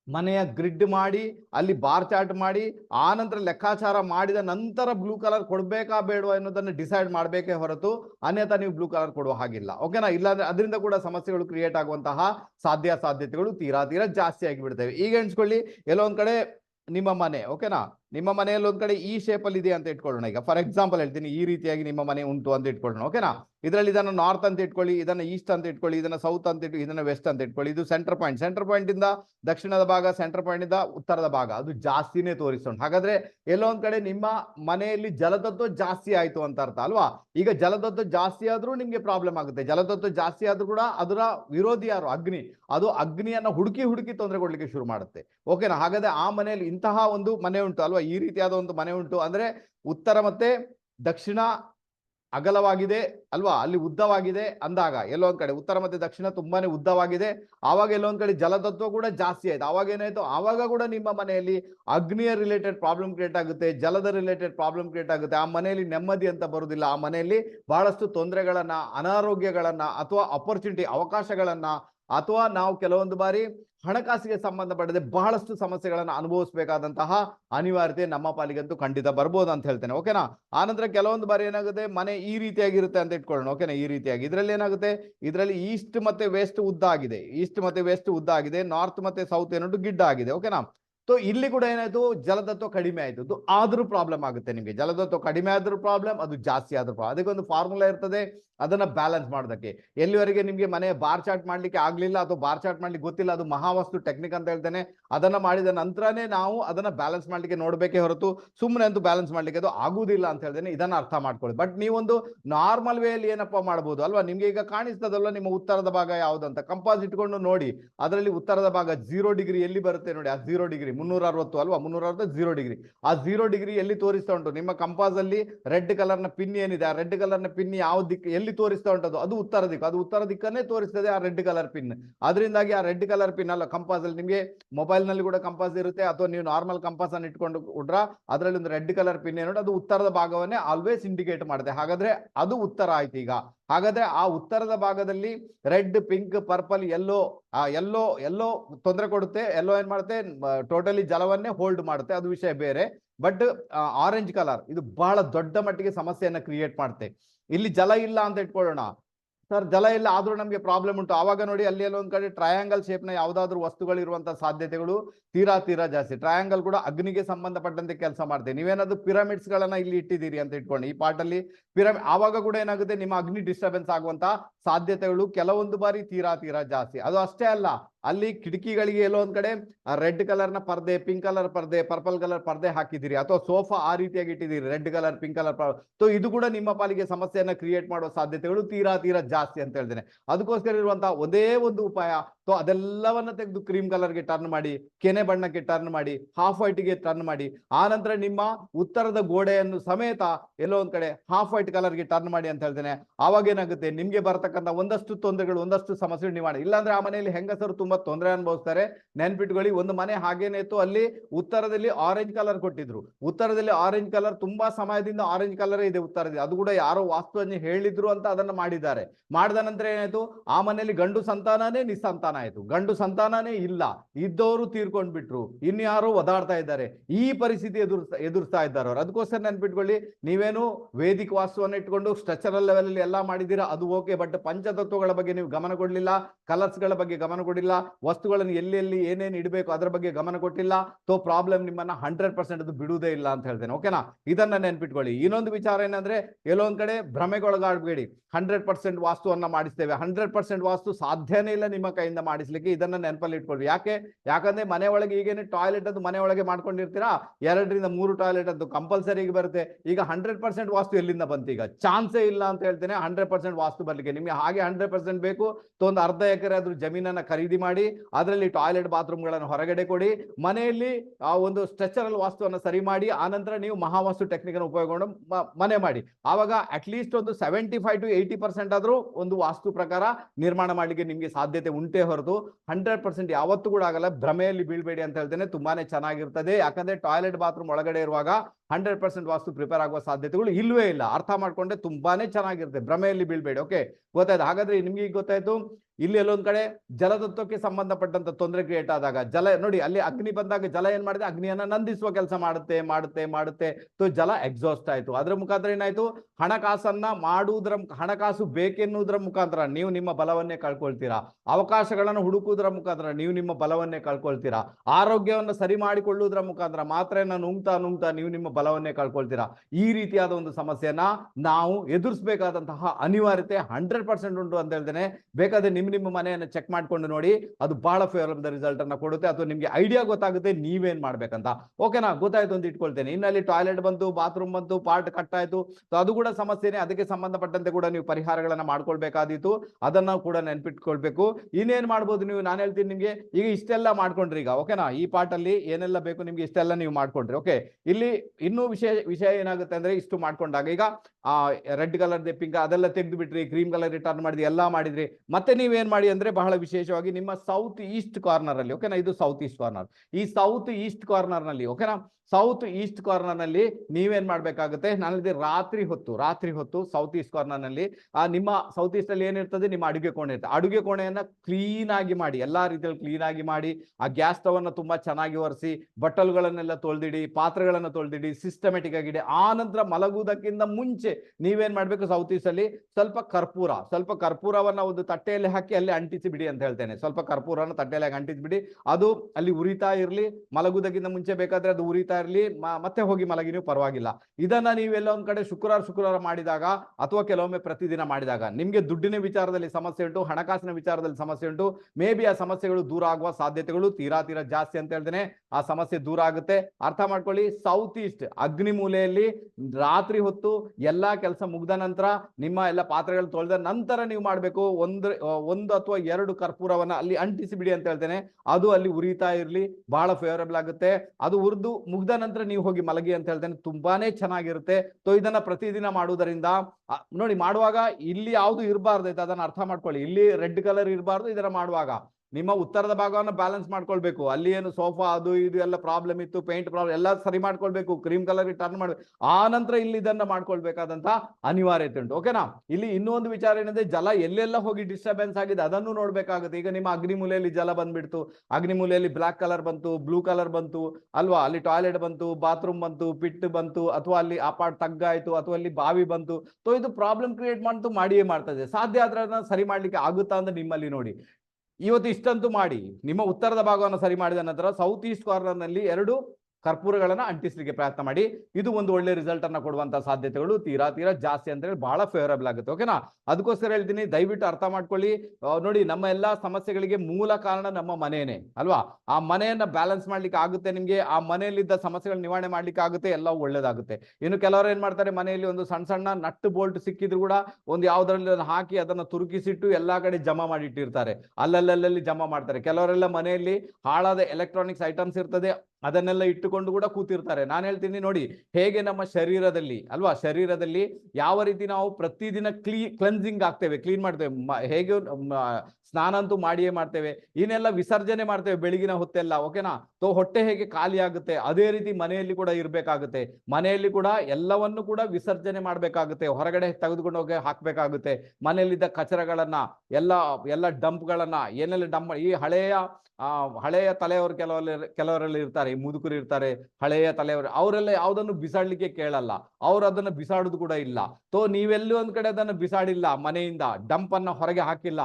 ಮನೆಯ ಗ್ರಿಡ್ ಮಾಡಿ, ಅಲ್ಲಿ ಬಾರ್ ಚಾರ್ಟ್ ಮಾಡಿ, ಆ ನಂತರ ಲೆಕ್ಕಾಚಾರ ಮಾಡಿದ ನಂತರ ಬ್ಲೂ ಕಲರ್ ಕೊಡಬೇಕಾ ಬೇಡವಾ ಅನ್ನೋದನ್ನು ಡಿಸೈಡ್ ಮಾಡಬೇಕೇ ಹೊರತು ಅನ್ಯಥಾ ನೀವು ಬ್ಲೂ ಕಲರ್ ಕೊಡುವ ಹಾಗಿಲ್ಲ. ಓಕೆನಾ ಇಲ್ಲಾಂದ್ರೆ ಅದರಿಂದ ಕೂಡ ಸಮಸ್ಯೆಗಳು ಕ್ರಿಯೇಟ್ ಆಗುವಂತಹ ಸಾಧ್ಯ ಸಾಧ್ಯತೆಗಳು ತೀರಾ ತೀರಾ ಜಾಸ್ತಿ ಆಗಿಬಿಡ್ತವೆ. ಈಗ ಎಣಿಸ್ಕೊಳ್ಳಿ ಎಲ್ಲೊಂದ್ ಕಡೆ ನಿಮ್ಮ ಮನೆ ಓಕೆನಾ ನಿಮ್ಮ ಮನೆಯಲ್ಲಿ ಒಂದ್ ಕಡೆ ಈ ಶೇಪ್ ಅಲ್ಲಿ ಇದೆ ಅಂತ ಇಟ್ಕೊಳ್ಳೋಣ. ಈಗ ಫಾರ್ ಎಕ್ಸಾಂಪಲ್ ಹೇಳ್ತೀನಿ, ಈ ರೀತಿಯಾಗಿ ನಿಮ್ಮ ಮನೆ ಉಂಟು ಅಂತ ಇಟ್ಕೊಳ್ಳೋಣ ಓಕೆನಾ ಇದರಲ್ಲಿ ಇದನ್ನ ನಾರ್ತ್ ಅಂತ ಇಟ್ಕೊಳ್ಳಿ, ಇದನ್ನ ಈಸ್ಟ್ ಅಂತ ಇಟ್ಕೊಳ್ಳಿ, ಇದನ್ನ ಸೌತ್ ಅಂತ ಇಟ್ಟು ಇದನ್ನ ವೆಸ್ಟ್ ಅಂತ ಇಟ್ಕೊಳ್ಳಿ. ಇದು ಸೆಂಟರ್ ಪಾಯಿಂಟ್ ಸೆಂಟರ್ ಪಾಯಿಂಟ್ ಇಂದ ದಕ್ಷಿಣದ ಭಾಗ ಸೆಂಟರ್ ಪಾಯಿಂಟ್ ಇಂದ ಉತ್ತರದ ಭಾಗ. ಅದು ಜಾಸ್ತಿನೇ ತೋರಿಸೋಣ ಹಾಗಾದ್ರೆ ಎಲ್ಲೋ ಒಂದ್ ಕಡೆ ನಿಮ್ಮ ಮನೆಯಲ್ಲಿ ಜಲತತ್ವ ಜಾಸ್ತಿ ಆಯ್ತು ಅಂತ ಅರ್ಥ ಅಲ್ವಾ? ಈಗ ಜಲತತ್ವ ಜಾಸ್ತಿ ಆದ್ರೂ ನಿಮ್ಗೆ ಪ್ರಾಬ್ಲಮ್ ಆಗುತ್ತೆ. ಜಲತತ್ವ ಜಾಸ್ತಿ ಆದ್ರೂ ಕೂಡ ಅದರ ವಿರೋಧಿ ಯಾರು? ಅಗ್ನಿ. ಅದು ಅಗ್ನಿಯನ್ನ ಹುಡುಕಿ ಹುಡುಕಿ ತೊಂದರೆ ಕೊಡ್ಲಿಕ್ಕೆ ಶುರು ಮಾಡುತ್ತೆ. ಓಕೆನಾ ಹಾಗಾದ್ರೆ ಆ ಮನೆಯಲ್ಲಿ ಇಂತಹ ಒಂದು ಮನೆ ಉಂಟು ಅಲ್ವಾ? ಈ ರೀತಿಯಾದ ಒಂದು ಮನೆ ಉಂಟು. ಅಂದ್ರೆ ಉತ್ತರ ಮತ್ತೆ ದಕ್ಷಿಣ ಅಗಲವಾಗಿದೆ ಅಲ್ವಾ? ಅಲ್ಲಿ ಉದ್ದವಾಗಿದೆ ಅಂದಾಗ ಎಲ್ಲೋ ಒಂದ್ ಕಡೆ. ಉತ್ತರ ಮತ್ತೆ ದಕ್ಷಿಣ ತುಂಬಾನೇ ಉದ್ದವಾಗಿದೆ. ಆವಾಗ ಎಲ್ಲೋ ಒಂದ್ ಕಡೆ ಜಲತತ್ವ ಕೂಡ ಜಾಸ್ತಿ ಆಯ್ತು. ಆವಾಗ ಏನಾಯ್ತು? ಆವಾಗ ಕೂಡ ನಿಮ್ಮ ಮನೆಯಲ್ಲಿ ಅಗ್ನಿಯ ರಿಲೇಟೆಡ್ ಪ್ರಾಬ್ಲಮ್ ಕ್ರಿಯೇಟ್ ಆಗುತ್ತೆ, ಜಲದ ರಿಲೇಟೆಡ್ ಪ್ರಾಬ್ಲಮ್ ಕ್ರಿಯೇಟ್ ಆಗುತ್ತೆ. ಆ ಮನೆಯಲ್ಲಿ ನೆಮ್ಮದಿ ಅಂತ ಬರುವುದಿಲ್ಲ ಆ ಮನೆಯಲ್ಲಿ ಬಹಳಷ್ಟು ತೊಂದರೆಗಳನ್ನ, ಅನಾರೋಗ್ಯಗಳನ್ನ ಅಥವಾ ಅಪರ್ಚುನಿಟಿ ಅವಕಾಶಗಳನ್ನ ಅಥವಾ ನಾವು ಕೆಲವೊಂದು ಬಾರಿ ಹಣಕಾಸಿಗೆ ಸಂಬಂಧಪಟ್ಟದೆ ಬಹಳಷ್ಟು ಸಮಸ್ಯೆಗಳನ್ನು ಅನುಭವಿಸಬೇಕಾದಂತಹ ಅನಿವಾರ್ಯತೆ ನಮ್ಮ ಪಾಲಿಗಂತೂ ಖಂಡಿತ ಬರ್ಬೋದು ಅಂತ ಹೇಳ್ತೇನೆ, ಓಕೆನಾ? ಆನಂತರ ಕೆಲವೊಂದು ಬಾರಿ ಏನಾಗುತ್ತೆ, ಮನೆ ಈ ರೀತಿಯಾಗಿರುತ್ತೆ ಅಂತ ಇಟ್ಕೊಳ್ಳೋಣ, ಓಕೆನಾ? ಈ ರೀತಿಯಾಗಿ. ಇದರಲ್ಲಿ ಏನಾಗುತ್ತೆ? ಇದರಲ್ಲಿ ಈಸ್ಟ್ ಮತ್ತೆ ವೆಸ್ಟ್ ಉದ್ದ ಆಗಿದೆ. ಈಸ್ಟ್ ಮತ್ತೆ ವೆಸ್ಟ್ ಉದ್ದ ಆಗಿದೆ, ನಾರ್ತ್ ಮತ್ತೆ ಸೌತ್ ಏನೋ ಗಿಡ್ಡ ಆಗಿದೆ, ಓಕೆನಾ? ಸೊ ಇಲ್ಲಿ ಕೂಡ ಏನಾಯ್ತು? ಜಲದತ್ವ ಕಡಿಮೆ ಆಯ್ತು. ಆದ್ರೂ ಪ್ರಾಬ್ಲಮ್ ಆಗುತ್ತೆ ನಿಮಗೆ. ಜಲದತ್ವ ಕಡಿಮೆ ಆದ್ರೂ ಪ್ರಾಬ್ಲಮ್ ಅದು ಜಾಸ್ತಿ ಆದ್ರೂ ಪ್ರಾಬ್ಲಮ್ ಅದಕ್ಕೆ ಒಂದು ಫಾರ್ಮುಲಾ ಇರ್ತದೆ. ಅದನ್ನ ಬ್ಯಾಲೆನ್ಸ್ ಮಾಡೋದಕ್ಕೆ. ಎಲ್ಲಿವರೆಗೆ ನಿಮಗೆ ಮನೆ ಬಾರ್ ಚಾರ್ಟ್ ಮಾಡ್ಲಿಕ್ಕೆ ಆಗ್ಲಿಲ್ಲ ಅಥವಾ ಬಾರ್ ಚಾರ್ಟ್ ಮಾಡ್ಲಿಕ್ಕೆ ಗೊತ್ತಿಲ್ಲ, ಅದು ಮಹಾವಸ್ತು ಟೆಕ್ನಿಕ್ ಅಂತ ಹೇಳ್ತೇನೆ. ಅದನ್ನ ಮಾಡಿದ ನಂತರನೇ ನಾವು ಅದನ್ನ ಬ್ಯಾಲೆನ್ಸ್ ಮಾಡ್ಲಿಕ್ಕೆ ನೋಡ್ಬೇಕೇ ಹೊರತು ಸುಮ್ಮನೆ ಅಂತೂ ಬ್ಯಾಲೆನ್ಸ್ ಮಾಡ್ಲಿಕ್ಕೆ ಅದು ಆಗುದಿಲ್ಲ ಅಂತ ಹೇಳ್ತೇನೆ. ಇದನ್ನ ಅರ್ಥ ಮಾಡ್ಕೊಳ್ಳಿ. ಬಟ್ ನೀವೊಂದು ನಾರ್ಮಲ್ ವೇಯಲ್ಲಿ ಏನಪ್ಪಾ ಮಾಡ್ಬೋದು? ಅಲ್ವಾ? ನಿಮ್ಗೆ ಈಗ ಕಾಣಿಸ್ತದಲ್ವಾ ನಿಮ್ಮ ಉತ್ತರದ ಭಾಗ ಯಾವ್ದಂತ ಕಂಪಾಸ್ ಇಟ್ಕೊಂಡು ನೋಡಿ. ಅದರಲ್ಲಿ ಉತ್ತರದ ಭಾಗ ಜೀರೋ ಡಿಗ್ರಿ ಎಲ್ಲಿ ಬರುತ್ತೆ ನೋಡಿ? ಆ ಜೀರೋ ಡಿಗ್ರಿ ಮುನ್ನೂರ ಅರವತ್ತು ಅಲ್ವಾ? ಮುನ್ನೂರ ಅರವತ್ತು ಜೀರೋ ಡಿಗ್ರಿ ಆ ಜೀರೋ ಡಿಗ್ರಿ ಎಲ್ಲಿ ತೋರಿಸ್ತಾ ಉಂಟು? ನಿಮ್ಮ ಕಂಪಾಸ್ ಅಲ್ಲಿ ರೆಡ್ ಕಲರ್ನ ಪಿನ್ ಏನಿದೆ? ಆ ರೆಡ್ ಕಲರ್ನ ಪಿನ್ ಯಾವ ದಿಕ್ಕು ಎಲ್ಲಿ ತೋರಿಸ್ತಾ ಉಂಟದು? ಅದು ಉತ್ತರ ದಿಕ್ಕು. ಅದು ಉತ್ತರ ದಿಕ್ಕನ್ನೇ ತೋರಿಸ್ತದೆ ಆ ರೆಡ್ ಕಲರ್ ಪಿನ್ ಅದರಿಂದಾಗಿ ಆ ರೆಡ್ ಕಲರ್ ಪಿನ್ ಅಲ್ಲ ಕಂಪಾಸ್ ಅಲ್ಲಿ ನಿಮಗೆ ಮೊಬೈಲ್ನಲ್ಲಿ ಕೂಡ ಕಂಪಾಸ್ ಇರುತ್ತೆ. ಅಥವಾ ನೀವು ನಾರ್ಮಲ್ ಕಂಪಾಸ್ ಅನ್ನು ಇಟ್ಕೊಂಡು ಕೊಡ್ರ ಅದರಲ್ಲಿ ಒಂದು ರೆಡ್ ಕಲರ್ ಪಿನ್ ಏನು ಅದು ಉತ್ತರದ ಭಾಗವನ್ನೇ ಆಲ್ವೇಸ್ ಇಂಡಿಕೇಟ್ ಮಾಡುತ್ತೆ ಹಾಗಾದ್ರೆ ಅದು ಉತ್ತರ ಆಯ್ತು ಈಗ. ಹಾಗಾದ್ರೆ ಆ ಉತ್ತರದ ಭಾಗದಲ್ಲಿ ರೆಡ್, ಪಿಂಕ್, ಪರ್ಪಲ್ ಎಲ್ಲೋ ಆ ಎಲ್ಲೋ ಎಲ್ಲೋ ತೊಂದರೆ ಕೊಡುತ್ತೆ. ಎಲ್ಲೋ ಏನ್ ಮಾಡುತ್ತೆ? ಟೋಟಲಿ ಜಲವನ್ನೇ ಹೋಲ್ಡ್ ಮಾಡುತ್ತೆ. ಅದು ವಿಷಯ ಬೇರೆ. ಬಟ್ ಆರೆಂಜ್ ಕಲರ್ ಇದು ಬಹಳ ದೊಡ್ಡ ಮಟ್ಟಿಗೆ ಸಮಸ್ಯೆಯನ್ನ ಕ್ರಿಯೇಟ್ ಮಾಡುತ್ತೆ ಇಲ್ಲಿ ಜಲ ಇಲ್ಲ ಅಂತ ಇಟ್ಕೊಳ್ಳೋಣ. ಸರ್, ಜಲ ಇಲ್ಲ, ಆದ್ರೂ ನಮಗೆ ಪ್ರಾಬ್ಲಮ್ ಉಂಟು. ಆವಾಗ ನೋಡಿ ಅಲ್ಲಿ ಒಂದ್ ಕಡೆ ಟ್ರಯಾಂಗಲ್ ಶೇಪ್ನ ಯಾವ್ದಾದ್ರು ವಸ್ತುಗಳು ಇರುವಂತಹ ಸಾಧ್ಯತೆಗಳು ತೀರಾ ತೀರಾ ಜಾಸ್ತಿ. ಟ್ರಯಾಂಗಲ್ ಕೂಡ ಅಗ್ನಿಗೆ ಸಂಬಂಧಪಟ್ಟಂತೆ ಕೆಲಸ ಮಾಡ್ತೀವಿ. ನೀವೇನಾದ್ರು ಪಿರಮಿಡ್ಸ್ ಗಳನ್ನ ಇಲ್ಲಿ ಇಟ್ಟಿದ್ದೀರಿ ಅಂತ ಇಟ್ಕೊಂಡು, ಈ ಪಾರ್ಟಲ್ಲಿ ಪಿರಮಿ ಆವಾಗ ಕೂಡ ಏನಾಗುತ್ತೆ, ನಿಮ್ಮ ಅಗ್ನಿ ಡಿಸ್ಟರ್ಬೆನ್ಸ್ ಆಗುವಂತ ಸಾಧ್ಯತೆಗಳು ಕೆಲವೊಂದು ಬಾರಿ ತೀರಾ ತೀರಾ ಜಾಸ್ತಿ. ಅದು ಅಷ್ಟೇ ಅಲ್ಲ, ಅಲ್ಲಿ ಕಿಟಕಿಗಳಿಗೆ ಎಲ್ಲೋ ಒಂದ್ ಕಡೆ ರೆಡ್ ಕಲರ್ನ ಪರ್ದೆ ಪಿಂಕ್ ಕಲರ್ ಪರ್ದೆ ಪರ್ಪಲ್ ಕಲರ್ ಪರ್ದೆ ಹಾಕಿದ್ದೀರಿ. ಅಥವಾ ಸೋಫಾ ಆ ರೀತಿಯಾಗಿ ಇಟ್ಟಿದ್ದೀರಿ red colour pink colour so ಇದು ಕೂಡ ನಿಮ್ಮ ಪಾಲಿಗೆ ಸಮಸ್ಯೆಯನ್ನ ಕ್ರಿಯೇಟ್ ಮಾಡುವ ಸಾಧ್ಯತೆಗಳು ತೀರಾ ತೀರಾ ಜಾಸ್ತಿ ಅಂತ ಹೇಳ್ತೇನೆ ಅದಕ್ಕೋಸ್ಕರ ಇರುವಂತಹ ಒಂದೇ ಒಂದು ಉಪಾಯ, ಸೊ ಅದೆಲ್ಲವನ್ನ ತೆಗೆದು ಕ್ರೀಮ್ ಕಲರ್ಗೆ ಟರ್ನ್ ಮಾಡಿ, ಕೆನೆ ಬಣ್ಣಕ್ಕೆ ಟರ್ನ್ ಮಾಡಿ ಹಾಫ್ ವೈಟ್ಗೆ ಟರ್ನ್ ಮಾಡಿ ಆನಂತರ ನಂತರ ನಿಮ್ಮ ಉತ್ತರದ ಗೋಡೆಯನ್ನು ಸಮೇತ ಎಲ್ಲೋ ಒಂದ್ ಕಡೆ ಹಾಫ್ ವೈಟ್ ಕಲರ್ಗೆ ಟರ್ನ್ ಮಾಡಿ ಅಂತ ಹೇಳ್ತೇನೆ ಆವಾಗ ಏನಾಗುತ್ತೆ? ನಿಮ್ಗೆ ಬರತಕ್ಕಂತ ಒಂದಷ್ಟು ತೊಂದರೆಗಳು, ಒಂದಷ್ಟು ಸಮಸ್ಯೆ ನಿವಾರಣೆ ಇಲ್ಲಾಂದ್ರೆ ಆ ಮನೆಯಲ್ಲಿ ಹೆಂಗಸರು ತುಂಬಾ ತೊಂದರೆ ಅನುಭವಿಸ್ತಾರೆ. ನೆನ್ಪಿಟ್ಕೊಳ್ಳಿ, ಒಂದು ಮನೆ ಹಾಗೇನೆ ಇತ್ತು, ಅಲ್ಲಿ ಉತ್ತರದಲ್ಲಿ ಆರೆಂಜ್ ಕಲರ್ ಕೊಟ್ಟಿದ್ರು. ಉತ್ತರದಲ್ಲಿ ಆರೆಂಜ್ ಕಲರ್ ತುಂಬಾ ಸಮಯದಿಂದ ಆರೆಂಜ್ ಕಲರ್ ಇದೆ ಉತ್ತರದಲ್ಲಿ. ಅದು ಕೂಡ ಯಾರೋ ವಾಸ್ತುವನ್ನು ಹೇಳಿದ್ರು ಅಂತ ಅದನ್ನ ಮಾಡಿದ್ದಾರೆ. ಮಾಡಿದ ನಂತರ ಏನಾಯ್ತು? ಆ ಮನೆಯಲ್ಲಿ ಗಂಡು ಸಂತಾನನೇ ನಿಸ್ಸಂತಾನ ಆಯ್ತು. ಗಂಡು ಸಂತಾನನೇ ಇಲ್ಲ. ಇದ್ದವರು ತೀರ್ಕೊಂಡ್ ಬಿಟ್ರು ಇನ್ಯಾರು ಒದಾಡ್ತಾ ಇದ್ದಾರೆ. ಈ ಪರಿಸ್ಥಿತಿ ಎದುರಿಸ್ತಾ ಎದುರಿಸ್ತಾ ಇದ್ದಾರೆ ಅವ್ರು. ಅದಕ್ಕೋಸ್ಕರ ನೆನ್ಪಿಟ್ಕೊಳ್ಳಿ, ನೀವೇನು ವೇದಿಕ ವಾಸ್ತುವನ್ನು ಇಟ್ಕೊಂಡು ಸ್ಟ್ರಕ್ಚರಲ್ ಲೆವೆಲ್ ಎಲ್ಲ ಮಾಡಿದ್ದೀರಾ? ಅದು ಓಕೆ, ಬಟ್ ಪಂಚತತ್ವಗಳ ಬಗ್ಗೆ ನೀವು ಗಮನ ಕೊಡ್ಲಿಲ್ಲ. ಕಲರ್ಸ್ಗಳ ಬಗ್ಗೆ ಗಮನ ಕೊಡಿಲ್ಲ ವಸ್ತುಗಳನ್ನು ಎಲ್ಲೆಲ್ಲಿ ಏನೇನು ಇಡಬೇಕು ಅದರ ಬಗ್ಗೆ ಗಮನ ಕೊಟ್ಟಿಲ್ಲ. ತೋ, ಪ್ರಾಬ್ಲಮ್ ನಿಮ್ಮನ್ನ ಹಂಡ್ರೆಡ್ ಪರ್ಸೆಂಟ್ ಅದು ಬಿಡುವುದೇ ಇಲ್ಲ ಅಂತ ಹೇಳ್ತೇನೆ. ಓಕೆನಾ? ಇದನ್ನ ನೆನ್ಪಿಟ್ಕೊಳ್ಳಿ. ಇನ್ನೊಂದು ವಿಚಾರ ಏನಂದ್ರೆ, ಎಲ್ಲೊಂದ್ ಕಡೆ ಭ್ರಮೆಗೊಳಗಾಡ್ಬೇಡಿ ಹಂಡ್ರೆಡ್ ಪರ್ಸೆಂಟ್ ವಾಸ್ತುವನ್ನ ಮಾಡಿಸ್ತೇವೆ. ಹಂಡ್ರೆಡ್ ಪರ್ಸೆಂಟ್ ವಾಸ್ತು ಸಾಧ್ಯನೇ ಇಲ್ಲ ನಿಮ್ಮ ಕೈಯಿಂದ ಮಾಡಿಸ್ಲಿಕ್ಕೆ. ಇದನ್ನ ನೆನಪಲ್ಲಿ ಇಟ್ಕೊಳ್ಳಿ ಯಾಕೆ? ಯಾಕಂದ್ರೆ ಮನೆ ಒಳಗೆ ಈಗೇನು ಟಾಯ್ಲೆಟ್ ಅದು ಮನೆ ಒಳಗೆ ಮಾಡ್ಕೊಂಡಿರ್ತೀರಾ? ಎರಡರಿಂದ ಮೂರು ಟಾಯ್ಲೆಟ್ ಅದು ಕಂಪಲ್ಸರಿಗೆ ಬರುತ್ತೆ. ಈಗ ಹಂಡ್ರೆಡ್ ಪರ್ಸೆಂಟ್ ವಾಸ್ತು ಎಲ್ಲಿಂದ ಬಂತು? ಈಗ ಚಾನ್ಸೇ ಇಲ್ಲ ಅಂತ ಹೇಳ್ತೇನೆ. ಹಂಡ್ರೆಡ್ ಪರ್ಸೆಂಟ್ ವಾಸ್ತು ಬರ್ಲಿಕ್ಕೆ. ನಿಮಗೆ ಹಾಗೆ ಹಂಡ್ರೆಡ್ ಪರ್ಸೆಂಟ್ ಬೇಕು. ಒಂದು ಅರ್ಧ ಎಕರೆ ಆದ್ರೂ ಜಮೀನನ್ನ ಖರೀದಿ ಮಾಡಿ, ಅದರಲ್ಲಿ ಟಾಯ್ಲೆಟ್ ಬಾತ್ರೂಮ್ಗಳನ್ನು ಹೊರಗಡೆ ಕೊಡಿ. ಮನೆಯಲ್ಲಿ ಆ ಒಂದು ಸ್ಟ್ರಕ್ಚರಲ್ ವಾಸ್ತುವನ್ನು ಸರಿ ಮಾಡಿ ಆನಂತರ ನೀವು ಮಹಾವಾಸ್ತು ಟೆಕ್ನಿಕ್ ಅನ್ನು ಉಪಯೋಗ ಮನೆ ಮಾಡಿ. ಆವಾಗ ಅಟ್ಲೀಸ್ಟ್ ಒಂದು seventy five to eighty percent ಆದ್ರೂ ಒಂದು ವಾಸ್ತು ಪ್ರಕಾರ ನಿರ್ಮಾಣ ಮಾಡಲಿಕ್ಕೆ ನಿಮಗೆ ಸಾಧ್ಯತೆ ಉಂಟೇ ಹೊರತು ಹಂಡ್ರೆಡ್ ಪರ್ಸೆಂಟ್ ಯಾವತ್ತೂ ಕೂಡ ಆಗಲ್ಲ. ಭ್ರಮೆಯಲ್ಲಿ ಬೀಳ್ಬೇಡಿ ಅಂತ ಹೇಳ್ತೇನೆ. ತುಂಬಾನೇ ಚೆನ್ನಾಗಿರ್ತದೆ. ಯಾಕಂದ್ರೆ ಟಾಯ್ಲೆಟ್ ಬಾತ್ರೂಮ್ ಒಳಗಡೆ ಇರುವಾಗ ಹಂಡ್ರೆಡ್ ಪರ್ಸೆಂಟ್ ವಾಸ್ತು ಪ್ರಿಪೇರ್ ಆಗುವ ಸಾಧ್ಯತೆಗಳು ಇಲ್ವೇ ಇಲ್ಲ. ಅರ್ಥ ಮಾಡ್ಕೊಂಡೆ ತುಂಬಾನೇ ಚೆನ್ನಾಗಿರುತ್ತೆ. ಭ್ರಮೆಯಲ್ಲಿ ಬೀಳ್ಬೇಡಿ. ಓಕೆ ಗೊತ್ತಾಯ್ತು? ಹಾಗಾದ್ರೆ ನಿಮ್ಗೆ ಈಗ ಗೊತ್ತಾಯ್ತು? ಇಲ್ಲಿ ಎಲ್ಲೊಂದ್ ಕಡೆ ಜಲತತ್ವಕ್ಕೆ ಸಂಬಂಧಪಟ್ಟಂತ ತೊಂದರೆ ಕ್ರಿಯೇಟ್ ಆದಾಗ ಜಲ ನೋಡಿ, ಅಲ್ಲಿ ಅಗ್ನಿ ಬಂದಾಗ ಜಲ ಏನ್ ಮಾಡಿದೆ? ಅಗ್ನಿಯನ್ನ ನಂದಿಸುವ ಕೆಲಸ ಮಾಡುತ್ತೆ ಮಾಡುತ್ತೆ ಮಾಡುತ್ತೆ. ಸೊ ಜಲ ಎಕ್ಸಾಸ್ಟ್ ಆಯ್ತು. ಅದ್ರ ಮುಖಾಂತರ ಏನಾಯ್ತು? ಹಣಕಾಸನ್ನ ಮಾಡುವುದರ ಹಣಕಾಸು ಬೇಕೆನ್ನುವುದರ ಮುಖಾಂತರ ನೀವು ನಿಮ್ಮ ಬಲವನ್ನೇ ಕಳ್ಕೊಳ್ತೀರಾ. ಅವಕಾಶಗಳನ್ನು ಹುಡುಕುವುದರ ಮುಖಾಂತರ ನೀವು ನಿಮ್ಮ ಬಲವನ್ನೇ ಕಳ್ಕೊಳ್ತೀರಾ. ಆರೋಗ್ಯವನ್ನ ಸರಿ ಮಾಡಿಕೊಳ್ಳುವುದರ ಮುಖಾಂತರ ಮಾತ್ರ ನಾನು ನುಂಗ್ತಾ ನುಂಗ್ತಾ ನೀವು ನಿಮ್ಮ ಬಲವನ್ನೇ ಕಳ್ಕೊಳ್ತೀರಾ? ಈ ರೀತಿಯಾದ ಒಂದು ಸಮಸ್ಯೆಯನ್ನ ನಾವು ಎದುರಿಸಬೇಕಾದಂತಹ ಅನಿವಾರ್ಯತೆ ಹಂಡ್ರೆಡ್ ಪರ್ಸೆಂಟ್ ಉಂಟು ಅಂತ ಹೇಳ್ತೇನೆ. ಬೇಕಾದ್ರೆ ನಿಮ್ ನಿಮ್ಮ ಮನೆಯನ್ನು ಚೆಕ್ ಮಾಡ್ಕೊಂಡು ನೋಡಿ, ಅದು ಬಹಳ ಫೇವರಬಲ್ ರಿಸಲ್ಟ್ ಅನ್ನ ಕೊಡುತ್ತೆ, ಅಥವಾ ನಿಮ್ಗೆ ಐಡಿಯಾ ಗೊತ್ತಾಗುತ್ತೆ, ನೀವೇನ್ ಮಾಡ್ಬೇಕಂತ. ಓಕೆನಾ ಗೊತ್ತಾಯ್ತು ಅಂತ ಇಟ್ಕೊಳ್ತೇನೆ. ಇನ್ನಲ್ಲಿ ಟಾಯ್ಲೆಟ್ ಬಂತು ಬಾತ್ರೂಮ್ ಬಂತು ಪಾರ್ಟ್ ಕಟ್ ಆಯ್ತು. ಅದು ಕೂಡ ಸಮಸ್ಯೆನೆ, ಅದಕ್ಕೆ ಸಂಬಂಧಪಟ್ಟಂತೆ ಕೂಡ ನೀವು ಪರಿಹಾರಗಳನ್ನ ಮಾಡ್ಕೊಳ್ಬೇಕಾದೀತು. ಅದನ್ನ ಕೂಡ ನೆನ್ಪಿಟ್ಕೊಳ್ಬೇಕು. ಇನ್ನೇನ್ ಮಾಡ್ಬೋದು ನೀವು? ನಾನು ಹೇಳ್ತೀನಿ ನಿಮ್ಗೆ, ಈಗ ಇಷ್ಟೆಲ್ಲ ಮಾಡ್ಕೊಂಡ್ರಿ ಈಗ ಓಕೆನಾ ಈ ಪಾರ್ಟ್ ಅಲ್ಲಿ ಏನೆಲ್ಲ ಬೇಕು ನಿಮ್ಗೆ ಇಷ್ಟೆಲ್ಲ ನೀವು ಮಾಡ್ಕೊಂಡ್ರಿ ಓಕೆ ಇಲ್ಲಿ ಇನ್ನೂ ವಿಷಯ ವಿಷಯ ಏನಾಗುತ್ತೆ ಅಂದ್ರೆ ಇಷ್ಟು ಮಾಡ್ಕೊಂಡಾಗ, ಈಗ, ಆ, ರೆಡ್ ಕಲರ್ ಪಿಂಕ್, ಅದೆಲ್ಲ ತೆಗೆದು ಬಿಟ್ರಿ ಕ್ರೀಮ್ ಕಲರ್ ರಿಟರ್ನ್ ಮಾಡಿದ್ರಿ, ಎಲ್ಲ ಮಾಡಿದ್ರಿ, ಮತ್ತೆ ನೀವೇನ್ ಮಾಡಿ ಅಂದ್ರೆ ಬಹಳ ವಿಶೇಷವಾಗಿ ನಿಮ್ಮ ಸೌತ್ ಈಸ್ಟ್ ಕಾರ್ನರ್ ಅಲ್ಲಿ ಓಕೆನಾ ಇದು ಸೌತ್ ಈಸ್ಟ್ ಕಾರ್ನರ್ ಈ ಸೌತ್ ಈಸ್ಟ್ ಕಾರ್ನರ್ನಲ್ಲಿ ಓಕೆನಾ ಸೌತ್ ಈಸ್ಟ್ ಕಾರ್ನರ್ನಲ್ಲಿ ನೀವೇನ್ ಮಾಡ್ಬೇಕಾಗುತ್ತೆ? ನಾನಿದೆ ರಾತ್ರಿ ಹೊತ್ತು ರಾತ್ರಿ ಹೊತ್ತು ಸೌತ್ ಈಸ್ಟ್ ಕಾರ್ನರ್ನಲ್ಲಿ, ಆ ನಿಮ್ಮ ಸೌತ್ ಈಸ್ಟ್ ಅಲ್ಲಿ ಏನಿರ್ತದೆ? ನಿಮ್ಮ ಅಡುಗೆ ಕೋಣೆ ಇರ್ತದೆ ಅಡುಗೆ ಕೋಣೆಯನ್ನ ಕ್ಲೀನ್ ಆಗಿ ಮಾಡಿ, ಎಲ್ಲಾ ರೀತಿಯಲ್ಲಿ ಕ್ಲೀನ್ ಆಗಿ ಮಾಡಿ, ಆ ಗ್ಯಾಸ್ ಸ್ಟವ್ ಅನ್ನ ತುಂಬಾ ಚೆನ್ನಾಗಿ ಒರೆಸಿ, ಬಟ್ಟಲುಗಳನ್ನೆಲ್ಲ ತೊಳೆದಿಡಿ, ಪಾತ್ರೆಗಳನ್ನ ತೊಳೆದಿಡಿ ಸಿಸ್ಟಮೆಟಿಕ್ ಆಗಿಡಿ ಆ ಮಲಗುವುದಕ್ಕಿಂತ ಮುಂಚೆ ನೀವೇನ್ ಮಾಡ್ಬೇಕು ಸೌತ್ ಈಸ್ಟ್ ಅಲ್ಲಿ? ಸ್ವಲ್ಪ ಕರ್ಪೂರ, ಸ್ವಲ್ಪ ಕರ್ಪೂರವನ್ನ ಒಂದು ತಟ್ಟೆಯಲ್ಲಿ ಹಾಕಿ ಅಲ್ಲಿ ಅಂಟಿಸಿ ಬಿಡಿ ಅಂತ ಹೇಳ್ತೇನೆ. ಸ್ವಲ್ಪ ಕರ್ಪೂರನ ತಟ್ಟೆಯಲ್ಲಿ ಅಂಟಿಸಿ ಬಿಡಿ. ಅದು ಅಲ್ಲಿ ಉರಿತಾ ಇರಲಿ, ಮಲಗುವುದಕ್ಕಿಂತ ಮುಂಚೆ ಬೇಕಾದ್ರೆ ಅದು ಉರಿತಾ ಇರ್ಲಿ ಮತ್ತೆ ಹೋಗಿ ಮಲಗಿ, ನೀವು ಪರವಾಗಿಲ್ಲ. ಇದನ್ನ ನೀವೆಲ್ಲ ಒಂದ್ ಕಡೆ ಶುಕ್ರವಾರ ಶುಕ್ರವಾರ ಮಾಡಿದಾಗ ಅಥವಾ ಕೆಲವೊಮ್ಮೆ ಪ್ರತಿದಿನ ಮಾಡಿದಾಗ, ನಿಮ್ಗೆ ದುಡ್ಡಿನ ವಿಚಾರದಲ್ಲಿ ಸಮಸ್ಯೆ ಉಂಟು, ಹಣಕಾಸಿನ ವಿಚಾರದಲ್ಲಿ ಸಮಸ್ಯೆ ಉಂಟು ಮೇ ಬಿ ಆ ಸಮಸ್ಯೆಗಳು ದೂರ ಆಗುವ ಸಾಧ್ಯತೆಗಳು ತೀರಾ ತೀರಾ ಜಾಸ್ತಿ ಅಂತ ಹೇಳ್ತೇನೆ. ಆ ಸಮಸ್ಯೆ ದೂರ ಆಗುತ್ತೆ. ಅರ್ಥ ಮಾಡ್ಕೊಳ್ಳಿ ಸೌತ್ ಈಸ್ಟ್ ಅಗ್ನಿ ಮೂಲೆಯಲ್ಲಿ ರಾತ್ರಿ ಹೊತ್ತು ಎಲ್ಲಾ ಕೆಲಸ ಮುಗ್ದ ನಂತರ ನಿಮ್ಮ ಎಲ್ಲ ಪಾತ್ರೆಗಳು ತೊಳೆದ ನಂತರ ನೀವು ಮಾಡ್ಬೇಕು. ಒಂದ್ ಒಂದು ಅಥವಾ ಎರಡು ಕರ್ಪೂರವನ್ನ ಅಲ್ಲಿ ಅಂಟಿಸಿ ಬಿಡಿ ಅಂತ ಹೇಳ್ತೇನೆ. ಅದು ಅಲ್ಲಿ ಉರಿತಾ ಇರ್ಲಿ, ಬಹಳ ಫೇವರಬಲ್ ಆಗುತ್ತೆ. ಅದು ಉರಿದು ಮುಗ್ದ ನಂತರ ನೀವು ಹೋಗಿ ಮಲಗಿ ಅಂತ ಹೇಳ್ತೇನೆ, ತುಂಬಾನೇ ಚೆನ್ನಾಗಿರುತ್ತೆ. ಸೊ ಇದನ್ನ ಪ್ರತಿದಿನ ಮಾಡುವುದರಿಂದ ನೋಡಿ, ಮಾಡುವಾಗ ಇಲ್ಲಿ ಯಾವುದು ಇರಬಾರ್ದು ಅದನ್ನ ಅರ್ಥ ಮಾಡ್ಕೊಳ್ಳಿ. ಇಲ್ಲಿ ರೆಡ್ ಕಲರ್ ಇರಬಾರ್ದು, ಇದನ್ನ ಮಾಡುವಾಗ. ನಿಮ್ಮ ಉತ್ತರದ ಭಾಗವನ್ನು ಬ್ಯಾಲೆನ್ಸ್ ಮಾಡ್ಕೊಳ್ಬೇಕು. ಅಲ್ಲಿ ಏನು ಸೋಫಾ ಅದು ಇದು ಎಲ್ಲ ಪ್ರಾಬ್ಲಮ್ ಇತ್ತು ಪೇಂಟ್ ಪ್ರಾಬ್ಲಮ್ ಎಲ್ಲ ಸರಿ ಮಾಡ್ಕೊಳ್ಬೇಕು ಕ್ರೀಮ್ ಕಲರ್ ಟರ್ನ್ ಮಾಡ್ಬೇಕು ಆ ನಂತರ ಇಲ್ಲಿ ಇದನ್ನ ಮಾಡ್ಕೊಳ್ಬೇಕಾದಂತ ಅನಿವಾರ್ಯತೆ ಉಂಟು. ಓಕೆನಾ ಇಲ್ಲಿ ಇನ್ನೂ ಒಂದು ವಿಚಾರ ಏನಂದ್ರೆ ಜಲ ಎಲ್ಲೆಲ್ಲ ಹೋಗಿ ಡಿಸ್ಟರ್ಬೆನ್ಸ್ ಆಗಿದೆ, ಅದನ್ನು ನೋಡ್ಬೇಕಾಗುತ್ತೆ. ಈಗ ನಿಮ್ಮ ಅಗ್ನಿಮೂಲೆಯಲ್ಲಿ ಜಲ ಬಂದ್ಬಿಡ್ತು, ಅಗ್ನಿಮೂಲೆಯಲ್ಲಿ ಬ್ಲಾಕ್ ಕಲರ್ ಬಂತು ಬ್ಲೂ ಕಲರ್ ಬಂತು, ಅಲ್ವಾ? ಅಲ್ಲಿ ಟಾಯ್ಲೆಟ್ ಬಂತು ಬಾತ್ರೂಮ್ ಬಂತು ಪಿಟ್ ಬಂತು, ಅಥವಾ ಅಲ್ಲಿ ಅಪಾರ್ಟ್ ತಗ್ಗಾಯ್ತು, ಅಥವಾ ಅಲ್ಲಿ ಬಾವಿ ಬಂತು. ಸೊ ಇದು ಪ್ರಾಬ್ಲಮ್ ಕ್ರಿಯೇಟ್ ಮಾಡ್ತು, ಮಾಡಿಯೇ ಮಾಡ್ತದೆ ಸಾಧ್ಯ ಆದ್ರೆ ಅದನ್ನ ಸರಿ ಮಾಡ್ಲಿಕ್ಕೆ ಆಗುತ್ತಾ ಅಂದ್ರೆ ನಿಮ್ಮಲ್ಲಿ ನೋಡಿ. ಇವತ್ತು ಇಷ್ಟಂತೂ ಮಾಡಿ ನಿಮ್ಮ ಉತ್ತರದ ಭಾಗವನ್ನು ಸರಿ ಮಾಡಿದ ನಂತರ ಸೌತ್ ಈಸ್ಟ್ ಕಾರ್ನರ್ನಲ್ಲಿ ಎರಡು ಕರ್ಪೂರಗಳನ್ನ ಅಂಟಿಸಲಿಕ್ಕೆ ಪ್ರಯತ್ನ ಮಾಡಿ. ಇದು ಒಂದು ಒಳ್ಳೆ ರಿಸಲ್ಟ್ ಅನ್ನ ಕೊಡುವಂತ ಸಾಧ್ಯತೆಗಳು ತೀರಾ ತೀರಾ ಜಾಸ್ತಿ ಅಂತ ಹೇಳಿ ಬಹಳ ಫೇವರಬಲ್ ಆಗುತ್ತೆ. ಓಕೆನಾ ಅದಕ್ಕೋಸ್ಕರ ಹೇಳ್ತೀನಿ, ದಯವಿಟ್ಟು ಅರ್ಥ ಮಾಡ್ಕೊಳ್ಳಿ. ನೋಡಿ, ನಮ್ಮ ಎಲ್ಲಾ ಸಮಸ್ಯೆಗಳಿಗೆ ಮೂಲ ಕಾರಣ ನಮ್ಮ ಮನೆಯೇ, ಅಲ್ವಾ? ಆ ಮನೆಯನ್ನ ಬ್ಯಾಲೆನ್ಸ್ ಮಾಡ್ಲಿಕ್ಕೆ ಆಗುತ್ತೆ ನಿಮಗೆ, ಆ ಮನೆಯಲ್ಲಿದ್ದ ಸಮಸ್ಯೆಗಳ ನಿವಾರಣೆ ಮಾಡ್ಲಿಕ್ಕೆ ಆಗುತ್ತೆ ಎಲ್ಲ ಒಳ್ಳೇದಾಗುತ್ತೆ. ಇನ್ನು ಕೆಲವರು ಏನ್ ಮಾಡ್ತಾರೆ, ಮನೆಯಲ್ಲಿ ಒಂದು ಸಣ್ಣ ಸಣ್ಣ ನಟ್ಟು ಬೋಲ್ಟ್ ಸಿಕ್ಕಿದ್ರು ಕೂಡ ಒಂದು ಯಾವ್ದ್ರಲ್ಲಿ ಹಾಕಿ ಅದನ್ನ ತುರುಕಿಸಿಟ್ಟು ಎಲ್ಲಾ ಕಡೆ ಜಮಾ ಮಾಡಿಟ್ಟಿರ್ತಾರೆ. ಅಲ್ಲಲ್ಲಲ್ಲಿ ಜಮಾ ಮಾಡ್ತಾರೆ. ಕೆಲವರೆಲ್ಲ ಮನೆಯಲ್ಲಿ ಹಾಳಾದ ಎಲೆಕ್ಟ್ರಾನಿಕ್ಸ್ ಐಟಮ್ಸ್ ಇರ್ತದೆ ಅದನ್ನೆಲ್ಲ ಇಟ್ಟುಕೊಂಡು ಕೂಡ ಕೂತಿರ್ತಾರೆ. ನಾನು ಹೇಳ್ತೀನಿ ನೋಡಿ, ಹೇಗೆ ನಮ್ಮ ಶರೀರದಲ್ಲಿ, ಅಲ್ವಾ? ಶರೀರದಲ್ಲಿ ಯಾವ ರೀತಿ ನಾವು ಪ್ರತಿದಿನ ಕ್ಲೀ ಕ್ಲೆನ್ಸಿಂಗ್ ಆಗ್ತೇವೆ. ಕ್ಲೀನ್ ಮಾಡ್ತೇವೆ. ಹೇಗೆ ಸ್ನಾನ ಅಂತೂ ಮಾಡಿಯೇ ಮಾಡ್ತೇವೆ, ಇನ್ನೆಲ್ಲ ವಿಸರ್ಜನೆ ಮಾಡ್ತೇವೆ ಬೆಳಗಿನ ಹೊತ್ತೆಲ್ಲ ಓಕೆನಾ ತೋ ಹೊಟ್ಟೆ ಹೇಗೆ ಖಾಲಿ ಆಗುತ್ತೆ, ಅದೇ ರೀತಿ ಮನೆಯಲ್ಲಿ ಕೂಡ ಇರಬೇಕಾಗುತ್ತೆ, ಮನೆಯಲ್ಲಿ ಕೂಡ ಎಲ್ಲವನ್ನು ಕೂಡ ವಿಸರ್ಜನೆ ಮಾಡಬೇಕಾಗುತ್ತೆ, ಹೊರಗಡೆ ತೆಗೆದುಕೊಂಡು ಹೋಗಿ ಹಾಕಬೇಕಾಗುತ್ತೆ, ಮನೆಯಲ್ಲಿದ್ದ ಕಚರಗಳನ್ನ, ಎಲ್ಲ ಎಲ್ಲ ಡಂಪ್ಗಳನ್ನ, ಏನೆಲ್ಲ ಡಂಪ್ ಈ ಹಳೆಯ, ಆ, ಹಳೆಯ ತಲೆಯವರು ಕೆಲವರಲ್ಲಿ ಕೆಲವರಲ್ಲಿ ಇರ್ತಾರೆ, ಈ ಮುದುಕರು ಇರ್ತಾರೆ, ಹಳೆಯ ತಲೆಯವರು, ಅವರೆಲ್ಲ ಯಾವುದನ್ನು ಬಿಸಾಡ್ಲಿಕ್ಕೆ ಕೇಳಲ್ಲ, ಅವ್ರು ಅದನ್ನ ಬಿಸಾಡುದು ಕೂಡ ಇಲ್ಲ, ತೋ ನೀವೆಲ್ಲಿ ಒಂದ್ ಕಡೆ ಅದನ್ನು ಬಿಸಾಡಿಲ್ಲ, ಮನೆಯಿಂದ ಡಂಪ್ ಅನ್ನ ಹೊರಗೆ ಹಾಕಿಲ್ಲ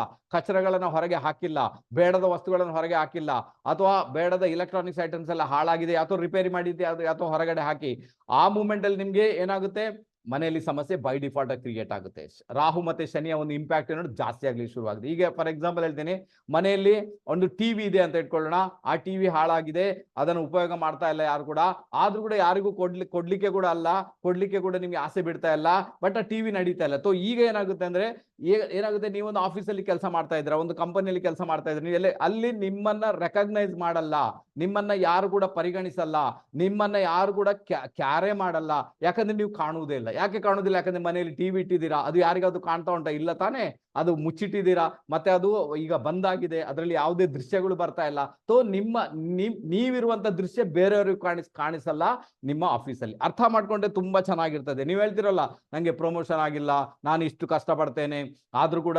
ಕಚರಗಳನ್ನ ಹೊರಗೆ ಹಾಕಿಲ್ಲ, ಬೇಡದ ವಸ್ತುಗಳನ್ನು ಹೊರಗೆ ಹಾಕಿಲ್ಲ, ಅಥವಾ ಬೇಡದ ಎಲೆಕ್ಟ್ರಾನಿಕ್ಸ್ ಐಟಮ್ಸ್ ಎಲ್ಲ ಹಾಳಾಗಿದೆ ಅಥವಾ ರಿಪೇರಿ ಮಾಡಿದ್ದೆ ಅಥವಾ ಹೊರಗಡೆ ಹಾಕಿ, ಆ ಮೂಮೆಂಟ್ ಅಲ್ಲಿ ನಿಮ್ಗೆ ಏನಾಗುತ್ತೆ? ಮನೆಯಲ್ಲಿ ಸಮಸ್ಯೆ ಬೈ ಡಿಫಾಲ್ಟ್ ಆಗಿ ಕ್ರಿಯೇಟ್ ಆಗುತ್ತೆ. ರಾಹು ಮತ್ತೆ ಶನಿಯ ಒಂದು ಇಂಪ್ಯಾಕ್ಟ್ ಏನೋ ಜಾಸ್ತಿ ಆಗಲಿ ಶುರುವಾಗಿದೆ. ಈಗ ಫಾರ್ ಎಕ್ಸಾಂಪಲ್ ಹೇಳ್ತೀನಿ, ಮನೆಯಲ್ಲಿ ಒಂದು ಟಿವಿ ಇದೆ ಅಂತ ಇಟ್ಕೊಳ್ಳೋಣ. ಆ ಟಿವಿ ಹಾಳಾಗಿದೆ, ಅದನ್ನು ಉಪಯೋಗ ಮಾಡ್ತಾ ಇಲ್ಲ ಯಾರು ಕೂಡ. ಆದ್ರೂ ಕೂಡ ಯಾರಿಗೂ ಕೊಡ್ಲಿ, ಕೊಡ್ಲಿಕ್ಕೆ ಕೂಡ ಅಲ್ಲ, ಕೊಡ್ಲಿಕ್ಕೆ ಕೂಡ ನಿಮ್ಗೆ ಆಸೆ ಬಿಡ್ತಾ ಇಲ್ಲ ಬಟ್ ಆ ಟಿವಿ ನಡೀತಾ ಇಲ್ಲ. ಸೊ ಈಗ ಏನಾಗುತ್ತೆ ಅಂದ್ರೆ ಏನಾಗುತ್ತೆ ನೀವೊಂದು ಆಫೀಸಲ್ಲಿ ಕೆಲಸ ಮಾಡ್ತಾ ಇದ್ರ ಒಂದು ಕಂಪನಿಯಲ್ಲಿ ಕೆಲಸ ಮಾಡ್ತಾ ಇದ್ರಿ ನೀವು ಅಲ್ಲಿ ನಿಮ್ಮನ್ನ ರೆಕಗ್ನೈಸ್ ಮಾಡಲ್ಲ. ನಿಮ್ಮನ್ನ ಯಾರು ಕೂಡ ಪರಿಗಣಿಸಲ್ಲ. ನಿಮ್ಮನ್ನ ಯಾರು ಕೂಡ ಕ್ಯಾರೆ ಮಾಡಲ್ಲ. ಯಾಕಂದ್ರೆ ನೀವು ಕಾಣುವುದೇ ಇಲ್ಲ. ಯಾಕೆ ಕಾಣೋದಿಲ್ಲ? ಯಾಕಂದ್ರೆ ಮನೆಯಲ್ಲಿ ಟಿವಿ ಇಟ್ಟಿದ್ದೀರಾ? ಅದು ಯಾರಿಗಾದ್ರು ಕಾಣ್ತಾ ಉಂಟಾ? ಇಲ್ಲ ತಾನೇ? ಅದು ಮುಚ್ಚಿಟ್ಟಿದ್ದೀರಾ? ಮತ್ತೆ ಅದು ಈಗ ಬಂದಾಗಿದೆ. ಅದರಲ್ಲಿ ಯಾವುದೇ ದೃಶ್ಯಗಳು ಬರ್ತಾ ಇಲ್ಲ. ಸೊ ನಿಮ್ಮ, ನಿಮ್, ನೀವಿರುವಂತ ದೃಶ್ಯ ಬೇರೆಯವ್ರಿಗೆ ಕಾಣಿಸ್, ಕಾಣಿಸಲ್ಲ ನಿಮ್ಮ ಆಫೀಸಲ್ಲಿ. ಅರ್ಥ ಮಾಡ್ಕೊಂಡ್ರೆ ತುಂಬಾ ಚೆನ್ನಾಗಿರ್ತದೆ. ನೀವು ಹೇಳ್ತಿರಲ್ಲ, ನಂಗೆ ಪ್ರಮೋಷನ್ ಆಗಿಲ್ಲ, ನಾನು ಇಷ್ಟು ಕಷ್ಟಪಡ್ತೇನೆ. ಆದ್ರೂ ಕೂಡ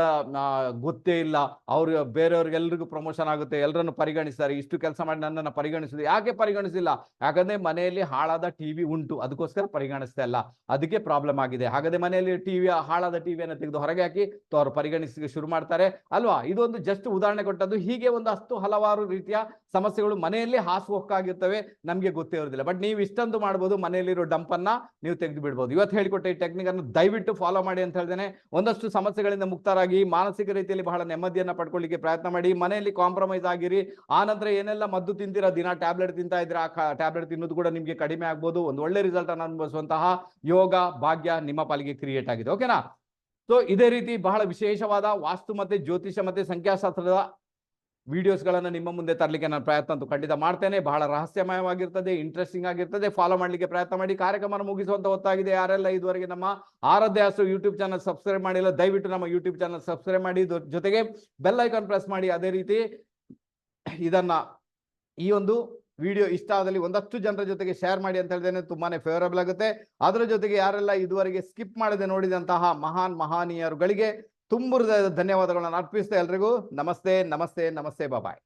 ಗೊತ್ತೇ ಇಲ್ಲ. ಅವ್ರು, ಬೇರೆಯವ್ರಿಗೆ ಎಲ್ರಿಗೂ ಪ್ರಮೋಷನ್ ಆಗುತ್ತೆ. ಎಲ್ಲರನ್ನು ಪರಿಗಣಿಸ್ತಾರೆ. ಇಷ್ಟು ಕೆಲಸ ಮಾಡಿ ನನ್ನನ್ನು ಪರಿಗಣಿಸಿದ್ರು ಯಾಕೆ ಪರಿಗಣಿಸಿಲ್ಲ? ಯಾಕಂದ್ರೆ ಮನೆಯಲ್ಲಿ ಹಾಳಾದ ಟಿವಿ ಉಂಟು. ಅದಕ್ಕೋಸ್ಕರ ಪರಿಗಣಿಸ್ತಾ ಇಲ್ಲ. ಅದಕ್ಕೆ ಪ್ರಾಬ್ಲಮ್ ಆಗಿದೆ. ಹಾಗಾದ್ರೆ ಮನೆಯಲ್ಲಿ ಟಿವಿ ಹಾಳಾದ ಟಿವಿಯನ್ನು ತೆಗೆದು ಹೊರಗೆ ಹಾಕಿ ಅವ್ರು ಪರಿಗಣಿಸಿ ಶುರು ಮಾಡ್ತಾರೆ. ಅಲ್ವಾ? ಇದೊಂದು ಜಸ್ಟ್ ಉದಾಹರಣೆ ಕೊಟ್ಟದ್ದು. ಹೀಗೆ ಒಂದು ಅಷ್ಟು ಹಲವಾರು ರೀತಿಯ ಸಮಸ್ಯೆಗಳು ಮನೆಯಲ್ಲಿ ಹಾಸುಹೊಕ್ಕಾಗಿರ್ತವೆ. ನಮಗೆ ಗೊತ್ತೇ ಇರೋದಿಲ್ಲ ಬಟ್ ನೀವು ಇಷ್ಟೊಂದು ಮಾಡ್ಬೋದು, ಮನೆಯಲ್ಲಿರೋ ಡಂಪ್ ಅನ್ನ ನೀವು ತೆಗೆದು ಬಿಡ್ಬೋದು ಇವತ್ತು ಹೇಳಿಕೊಟ್ಟ ಈ ಟೆಕ್ನಿಕ್ ಅನ್ನು ದಯವಿಟ್ಟು ಫಾಲೋ ಮಾಡಿ ಅಂತ ಹೇಳ್ತೇನೆ ಒಂದಷ್ಟು ಸಮಸ್ಯೆಗಳಿಂದ ಮುಕ್ತರಾಗಿ, ಮಾನಸಿಕ ರೀತಿಯಲ್ಲಿ ಬಹಳ ನೆಮ್ಮದಿಯನ್ನ ಪಡ್ಕೊಳ್ಳಿಕ್ಕೆ ಪ್ರಯತ್ನ ಮಾಡಿ, ಮನೆಯಲ್ಲಿ ಕಾಂಪ್ರಮೈಸ್ ಆಗಿರಿ. ಆನಂತರ ನಂತರ ಏನೆಲ್ಲ ಮದ್ದು ತಿಂತೀರಾ? ದಿನ ಟ್ಯಾಬ್ಲೆಟ್ ತಿಂತಾ ಇದ್ರೆ ಆ ಟ್ಯಾಬ್ಲೆಟ್ ತಿನ್ನೋದು ಕೂಡ ನಿಮಗೆ ಕಡಿಮೆ ಆಗ್ಬೋದು. ಒಂದು ಒಳ್ಳೆ ರಿಸಲ್ಟ್ ಅನ್ನು ಅನುಭವಿಸುವಂತಹ ಯೋಗ ಭಾಗ್ಯ ನಿಮ್ಮ ಪಾಲಿಗೆ ಕ್ರಿಯೇಟ್ ಆಗಿದೆ. ಓಕೆನಾ ಸೊ ಇದೇ ರೀತಿ ಬಹಳ ವಿಶೇಷವಾದ ವಾಸ್ತು ಮತ್ತೆ ಜ್ಯೋತಿಷ ಮತ್ತೆ ಸಂಖ್ಯಾಶಾಸ್ತ್ರದ ವಿಡಿಯೋಸ್ಗಳನ್ನು ನಿಮ್ಮ ಮುಂದೆ ತರಲಿಕ್ಕೆ ನಾನು ಪ್ರಯತ್ನ ಅಂತೂ ಖಂಡಿತ ಮಾಡ್ತೇನೆ. ಬಹಳ ರಹಸ್ಯಮಯವಾಗಿರ್ತದೆ ಇಂಟ್ರೆಸ್ಟಿಂಗ್ ಆಗಿರ್ತದೆ. ಫಾಲೋ ಮಾಡಲಿಕ್ಕೆ ಪ್ರಯತ್ನ ಮಾಡಿ. ಕಾರ್ಯಕ್ರಮ ಮುಗಿಸುವಂತ ಹೊತ್ತಾಗಿದೆ. ಯಾರೆಲ್ಲ ಇದುವರೆಗೆ ನಮ್ಮ ಆರಾಧ್ಯ ಹಸು ಯೂಟ್ಯೂಬ್ ಚಾನಲ್ ಸಬ್ಸ್ಕ್ರೈಬ್ ಮಾಡಿಲ್ಲ, ದಯವಿಟ್ಟು ನಮ್ಮ ಯೂಟ್ಯೂಬ್ ಚಾನಲ್ ಸಬ್ಸ್ಕ್ರೈಬ್ ಮಾಡಿ. ಜೊತೆಗೆ ಬೆಲ್ ಐಕಾನ್ ಪ್ರೆಸ್ ಮಾಡಿ. ಅದೇ ರೀತಿ ಇದನ್ನ ಈ ಒಂದು ವಿಡಿಯೋ ಇಷ್ಟ ಆದಲ್ಲಿ ಒಂದಷ್ಟು ಜನರ ಜೊತೆಗೆ ಶೇರ್ ಮಾಡಿ ಅಂತ ಹೇಳಿದ್ರೆ ತುಂಬಾನೇ ಫೇವರಬಲ್ ಆಗುತ್ತೆ. ಅದರ ಜೊತೆಗೆ ಯಾರೆಲ್ಲ ಇದುವರೆಗೆ ಸ್ಕಿಪ್ ಮಾಡದೆ ನೋಡಿದಂತಹ ಮಹಾನ್ ಮಹಾನೀಯರುಗಳಿಗೆ ತುಂಬ ಹೃದಯದ ಧನ್ಯವಾದಗಳನ್ನು ಅರ್ಪಿಸ್ತಾ ಎಲ್ರಿಗೂ. ನಮಸ್ತೆ ನಮಸ್ತೆ ನಮಸ್ತೆ ಬಾಯ್